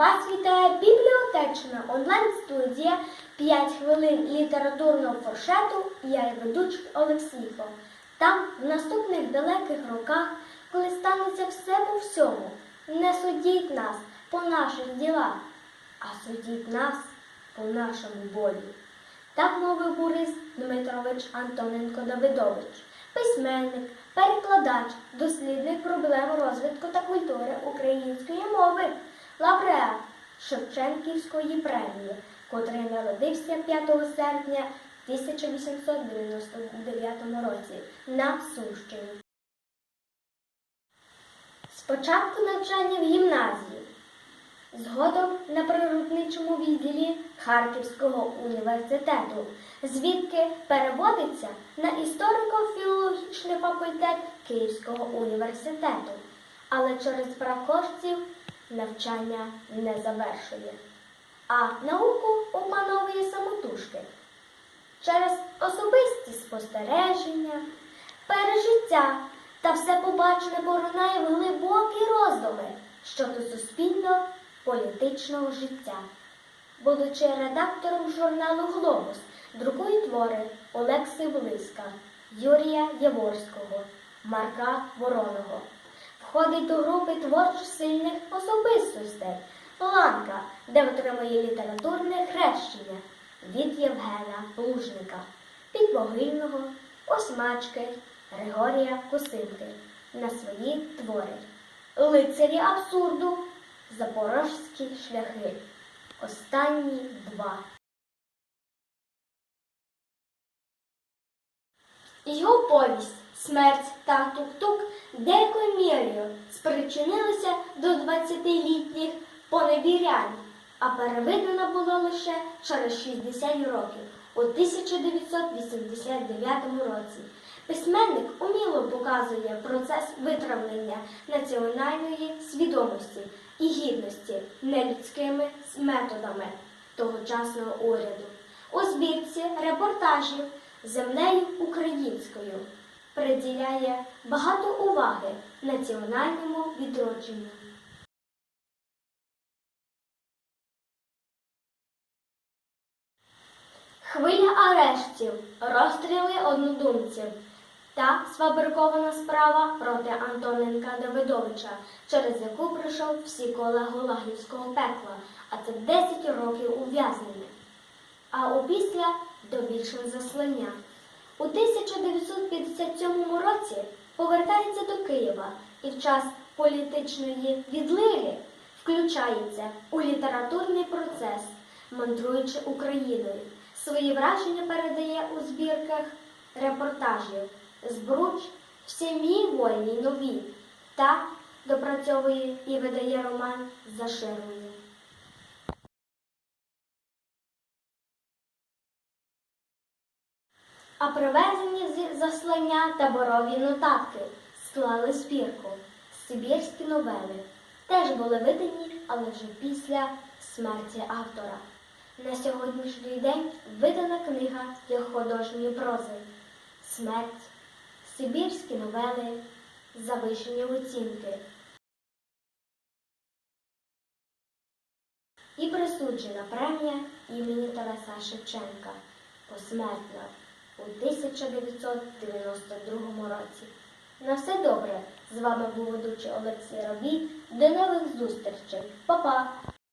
Вас вітає бібліотечна онлайн-студія 5 хвилин літературного форшету я її ведучий Олексійко. Там, в наступних далеких роках, коли станеться все по всьому, не судіть нас по наших ділах, а судіть нас по нашому болі. Так мовив Борис Дмитрович Антоненко Давидович, письменник, перекладач, дослідник проблем розвитку та культури української мови, лауреат Шевченківської премії, котрий народився 5 серпня 1899 році на Сумщині. Спочатку навчання в гімназії, згодом на природничому відділі Харківського університету, звідки переводиться на історико-філологічний факультет Київського університету, але через брак коштів навчання не завершує, а науку опановує самотужки через особисті спостереження, пережиття та все побачене поринає в глибокі роздуми щодо суспільно-політичного життя. Будучи редактором журналу Глобус, друкує твори Олекси Блиска, Юрія Яворського, Марка Вороного. Входить до групи творчо сильних особистостей Ланка, де отримує літературне хрещення від Євгена Лужника, Підмогильного, Осьмачки, Григорія Косинки на свої твори. Лицарі абсурду, Запорожські шляхи. Останні два. Його повість Смерть та тук-тук деякою мірою спричинилися до 20-літніх поневірянь, а переведена була лише через 60 років у 1989 році. Письменник уміло показує процес витравлення національної свідомості і гідності нелюдськими методами тогочасного уряду. У збірці репортажів землею українською приділяє багато уваги національному відродженню. Хвиля арештів, розстріли однодумців та сфабрикована справа проти Антоненка Давидовича, через яку пройшов всі кола Гулагівського пекла, а це 10 років ув'язнення. А опісля довічне заслання. У 1957 році повертається до Києва і в час політичної відлиги включається у літературний процес, мандруючи Україною. Свої враження передає у збірках репортажів Збруч в сім'ї вольній нові та допрацьовує і видає роман за ширмою. А привезені заслання таборові нотатки. Склали збірку Сибірські новели. Теж були видані, але вже після смерті автора. На сьогоднішній день видана книга його художньої прози. Смерть, Сибірські новели, завищені оцінки. І присуджена премія імені Тараса Шевченка. Посмертно у 1992 році. На все добре. З вами був ведучий Олексій Робій. До нових зустрічей. Па-па!